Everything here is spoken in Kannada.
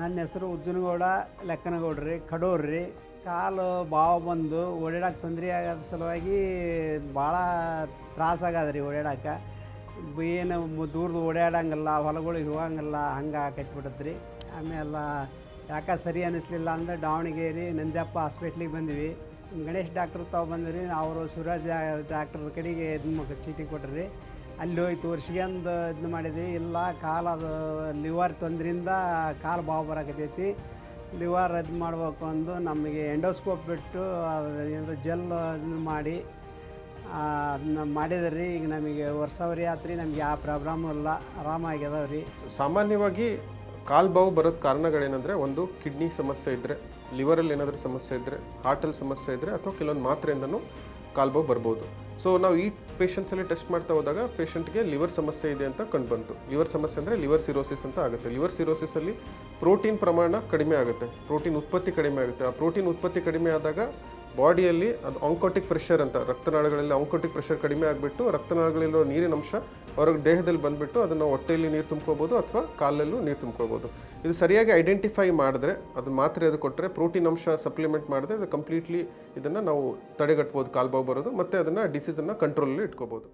ನನ್ನ ಹೆಸರು ಉಜ್ಜನಗೌಡ, ಲೆಕ್ಕನಗೌಡ್ರಿ, ಕಡೂರ್ರಿ. ಕಾಲು ಬಾವು ಬಂದು ಓಡಾಡಕ್ಕೆ ತೊಂದರೆ ಆಗೋದ ಸಲುವಾಗಿ ಭಾಳ ತ್ರಾಸಾಗದ್ರಿ ಓಡಾಡಕ್ಕೆ ಏನು ದೂರದ ಓಡಾಡಂಗಿಲ್ಲ, ಹೊಲಗಳಿಗೆ ಹೋಗಂಗಿಲ್ಲ, ಹಂಗೆ ರೀ ಆಮೇಲೆ ಯಾಕೆ ಸರಿ ಅನ್ನಿಸ್ಲಿಲ್ಲ ಅಂದ್ರೆ ದಾವಣಗೆರೆ, ನಂಜಪ್ಪ ಹಾಸ್ಪಿಟ್ಲಿಗೆ ಬಂದ್ವಿ. ಗಣೇಶ್ ಡಾಕ್ಟ್ರ್ ತಾವು ಬಂದ್ರಿ, ಅವರು ಸೂರಜ್ ಡಾಕ್ಟ್ರ್ ಕಡೆಗೆ ಇದು ಚೀಟಿ ಕೊಟ್ರಿ. ಅಲ್ಲಿ ಹೋಗಿ ತೋರಿಸ್ಕೊಂಡು ಇದನ್ನ ಮಾಡಿದ್ವಿ. ಇಲ್ಲ, ಕಾಲು ಅದು ಲಿವರ್ ತೊಂದ್ರಿಂದ ಕಾಲು ಬಾವು ಬರಕತ್ತೈತಿ. ಲಿವರ್ ಇದು ಮಾಡಬೇಕು ಅಂದು ನಮಗೆ ಎಂಡೋಸ್ಕೋಪ್ ಬಿಟ್ಟು ಅದು ಜೆಲ್ ಇದನ್ನ ಮಾಡಿ ಅದನ್ನ ಮಾಡಿದ್ರಿ. ಈಗ ನಮಗೆ ವರ್ಷವರಿ ಆತ್ರಿ, ನಮ್ಗೆ ಯಾವ ಪ್ರಾಬ್ಲಮ್ ಇಲ್ಲ. ಆರಾಮಾಗ್ಯದವ್ರಿ ಸಾಮಾನ್ಯವಾಗಿ ಕಾಲು ಬಾವು ಬರೋದು ಕಾರಣಗಳೇನಂದ್ರೆ, ಒಂದು ಕಿಡ್ನಿ ಸಮಸ್ಯೆ ಇದ್ದರೆ ಲಿವರಲ್ಲಿ ಏನಾದರೂ ಸಮಸ್ಯೆ ಇದ್ದರೆ ಹಾರ್ಟಲ್ಲಿ ಸಮಸ್ಯೆ ಇದ್ರೆ, ಅಥವಾ ಕೆಲವೊಂದು ಮಾತ್ರೆಯಿಂದನೂ ಕಾಲು ಬಾವು ಬರ್ಬೋದು. ಸೊ ನಾವು ಈ ಪೇಷಂಟ್ಸಲ್ಲಿ ಟೆಸ್ಟ್ ಮಾಡ್ತಾ ಹೋದಾಗ ಪೇಷಂಟ್ಗೆ ಲಿವರ್ ಸಮಸ್ಯೆ ಇದೆ ಅಂತ ಕಂಡುಬಂತು ಲಿವರ್ ಸಮಸ್ಯೆ ಅಂದರೆ ಲಿವರ್ ಸಿರೋಸಿಸ್ ಅಂತ ಆಗುತ್ತೆ. ಲಿವರ್ ಸಿರೋಸಿಸಲ್ಲಿ ಪ್ರೋಟೀನ್ ಪ್ರಮಾಣ ಕಡಿಮೆ ಆಗುತ್ತೆ. ಪ್ರೋಟೀನ್ ಉತ್ಪತ್ತಿ ಕಡಿಮೆ ಆಗುತ್ತೆ. ಆ ಪ್ರೋಟೀನ್ ಉತ್ಪತ್ತಿ ಕಡಿಮೆ ಆದಾಗ ಬಾಡಿಯಲ್ಲಿ ಅದು ಆಂಕೋಟಿಕ್ ಪ್ರೆಷರ್ ಅಂತ, ರಕ್ತನಾಳಗಳಲ್ಲಿ ಆಂಕೋಟಿಕ್ ಪ್ರೆಷರ್ ಕಡಿಮೆ ಆಗಿಬಿಟ್ಟು ರಕ್ತನಾಳಗಳಲ್ಲಿರೋ ನೀರಿನ ಅಂಶ ಹೊರಗೆ ದೇಹದಲ್ಲಿ ಬಂದುಬಿಟ್ಟು ಅದನ್ನು ಹೊಟ್ಟೆಯಲ್ಲಿ ನೀರು ತುಂಬ್ಕೋಬೋದು ಅಥವಾ ಕಾಲಲ್ಲೂ ನೀರು ತುಂಬ್ಕೋಬೋದು. ಇದು ಸರಿಯಾಗಿ ಐಡೆಂಟಿಫೈ ಮಾಡಿದ್ರೆ, ಅದು ಮಾತ್ರೆ ಅದು ಕೊಟ್ಟರೆ ಪ್ರೋಟೀನ್ ಅಂಶ ಸಪ್ಲಿಮೆಂಟ್ ಮಾಡಿದ್ರೆ ಅದು ಕಂಪ್ಲೀಟ್ಲಿ ಇದನ್ನು ನಾವು ತಡೆಗಟ್ಬೋದು, ಕಾಲ್ಬಾವು ಬರೋದು, ಮತ್ತು ಅದನ್ನು ಡಿಸೀಸನ್ನು ಕಂಟ್ರೋಲಲ್ಲಿ ಇಟ್ಕೋಬೋದು.